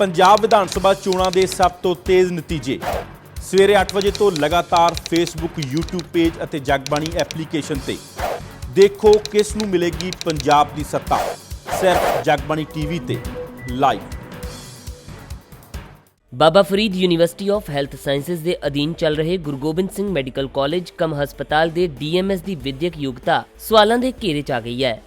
ਪੰਜਾਬ ਵਿਧਾਨ ਸਭਾ ਚੋਣਾਂ ਦੇ ਸਭ ਤੋਂ ਤੇਜ਼ ਨਤੀਜੇ। ਸਵੇਰੇ 8 ਵਜੇ ਤੋਂ ਲਗਾਤਾਰ ਫੇਸਬੁੱਕ YouTube ਪੇਜ ਅਤੇ ਜਗਬਾਣੀ ਐਪਲੀਕੇਸ਼ਨ ਤੇ। ਦੇਖੋ ਕਿਸ ਨੂੰ ਮਿਲੇਗੀ ਪੰਜਾਬ ਦੀ ਸੱਤਾ। ਸਿਰਫ ਜਗਬਾਣੀ ਟੀਵੀ ਤੇ live Baba Farid university of health sciences ਦੇ ਅਧੀਨ ਚੱਲ ਰਹੇ Guru Gobind Singh medical college cum ਹਸਪਤਾਲ ਦੇ ਡੀਐਮਐਸ ਦੀ ਵਿਦਿਅਕ ਯੋਗਤਾ ਸਵਾਲਾਂ ਦੇ ਘੇਰੇ 'ਚ ਆ ਗਈ ਹੈ।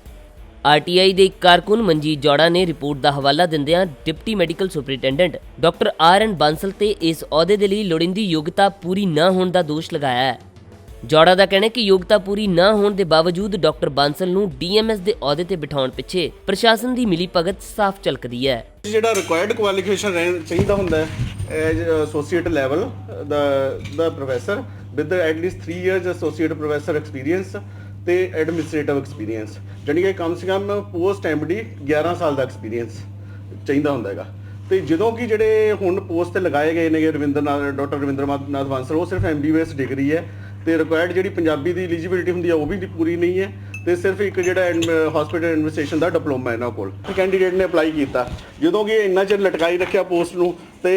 ਆਰਟੀਆਈ ਦੇ ਇੱਕ ਕਾਰਕੁਨ ਮਨਜੀਤ ਜੋੜਾ ਨੇ ਰਿਪੋਰਟ ਦਾ ਹਵਾਲਾ ਦਿੰਦਿਆਂ deputy medical superintendent doctor R N Bansal ਤੇ ਇਸ ਅਹੁਦੇ ਦੇ ਲਈ ਲੋੜੀਂਦੀ ਯੋਗਤਾ ਪੂਰੀ ਨਾ ਹੋਣ ਦਾ ਦੋਸ਼ ਲਗਾਇਆ ਹੈ। ਜੋੜਾ ਦਾ ਕਹਿਣਾ ਹੈ ਕਿ ਯੋਗਤਾ ਪੂਰੀ ਨਾ ਹੋਣ ਦੇ ਬਾਵਜੂਦ ਡਾਕਟਰ ਬਾਂਸਲ ਨੂੰ ਡੀਐਮਐਸ ਦੇ ਅਹੁਦੇ ਤੇ ਬਿਠਾਉਣ ਪਿੱਛੇ ਪ੍ਰਸ਼ਾਸਨ ਦੀ ਮਿਲੀ ਭਗਤ ਸਾਫ਼ ਝਲਕਦੀ ਹੈ। ਜਿਹੜਾ ਰਿਕੁਆਇਰਡ ਕੁਆਲੀਫਿਕੇਸ਼ਨ ਰਹਿਣ ਚਾਹੀਦਾ ਹੁੰਦਾ ਹੈ ਐਜ ਐਸੋਸੀਏਟ ਲੈਵਲ ਦਾ ਦਾ professor with at least 3 years associate professor experience ਤੇ ਐਡਮਿਨਿਸਟ੍ਰੇਟਿਵ ਐਕਸਪੀਰੀਅੰਸ ਜਾਣੀ ਕਿ ਕਮ ਸੇ ਕਮ ਪੋਸਟ ਐਮਡੀ 11 ਸਾਲ ਦਾ ਐਕਸਪੀਰੀਅੰਸ ਚਾਹੀਦਾ ਹੁੰਦਾ ਹੈਗਾ। ਤੇ ਜਦੋਂ ਕਿ ਜਿਹੜੇ ਹੁਣ ਪੋਸਟ ਤੇ ਲਗਾਏ ਗਏ ਨੇ ਰਵਿੰਦਰ ਨਾਥ ਡਾਕਟਰ ਰਵਿੰਦਰ ਨਾਥ ਬਾਂਸਲ, ਉਹ ਸਿਰਫ ਐਮਬੀਬੀਐਸ ਡਿਗਰੀ ਹੈ ਤੇ ਰਿਕੁਆਇਰਡ ਜਿਹੜੀ ਪੰਜਾਬੀ ਦੀ ਐਲੀਜੀਬਿਲਟੀ ਹੁੰਦੀ ਹੈ, ਉਹ ਵੀ ਪੂਰੀ ਨਹੀਂ ਹੈ ਤੇ ਸਿਰਫ ਇੱਕ ਜਿਹੜਾ ਹਸਪੀਟਲ ਐਡਮਿਨਿਸਟ੍ਰੇਸ਼ਨ ਦਾ ਡਿਪਲੋਮਾ ਇਹਨਾਂ ਕੋਲ। ਕੈਂਡੀਡੇਟ ਨੇ ਅਪਲਾਈ ਕੀਤਾ। ਜਦੋਂ ਕਿ ਇੰਨਾ ਚਿਰ ਲਟਕਾਈ ਰੱਖਿਆ ਪੋਸਟ ਨੂੰ ਤੇ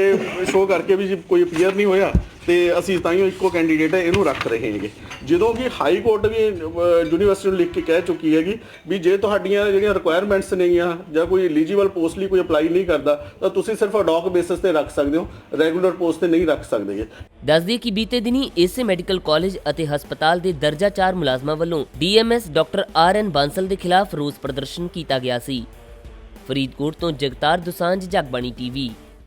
ਸ਼ੋਅ ਕਰਕੇ ਵੀ ਜੇ ਕੋਈ ਅਪੀਅਰ ਨਹੀਂ ਹੋਇਆ ਤੇ ਅਸੀਂ ਤਾਂ ਹੀ ਇੱਕੋ ਕੈਂਡੀਡੇਟ ਹੈ ਇਹਨੂੰ ਰੱਖ ਰਹੇ ਹਾਂਗੇ। ਜਦੋਂ ਕਿ ਹਾਈ ਕੋਰਟ ਵੀ ਯੂਨੀਵਰਸਿਟੀ ਨੂੰ ਲਿਖ ਕੇ ਕਹਿ ਚੁੱਕੀ ਹੈਗੀ ਵੀ ਜੇ ਤੁਹਾਡੀਆਂ ਜਿਹੜੀਆਂ ਰਿਕੁਆਇਰਮੈਂਟਸ ਨੇਗੀਆਂ ਜਾਂ ਕੋਈ ਐਲੀਜੀਬਲ ਪੋਸਟ ਲਈ ਕੋਈ ਅਪਲਾਈ ਨਹੀਂ ਕਰਦਾ, ਤਾਂ ਤੁਸੀਂ ਸਿਰਫ ਅਡੌਕ ਬੇਸਿਸ ਤੇ ਰੱਖ ਸਕਦੇ ਹੋ ਰੈਗੂਲਰ ਪੋਸਟ ਤੇ ਨਹੀਂ ਰੱਖ ਸਕਦੇਗੇ ਦੱਸਦੀ ਕਿ ਬੀਤੇ ਦਿਨੀ ਇਸੇ ਮੈਡੀਕਲ ਕਾਲਜ ਅਤੇ ਹਸਪਤਾਲ ਦੇ ਦਰਜਾ 4 ਮੁਲਾਜ਼ਮਾਂ ਵੱਲੋਂ DMS doctor R N Bansal ਦੇ ਖਿਲਾਫ ਰੋਸ ਪ੍ਰਦਰਸ਼ਨ ਕੀਤਾ ਗਿਆ ਸੀ। ਫਰੀਦਕੋਟ ਤੋਂ ਜਗਤਾਰ ਦੁਸਾਂਝ, ਜਗਬਾਣੀ ਟੀਵੀ।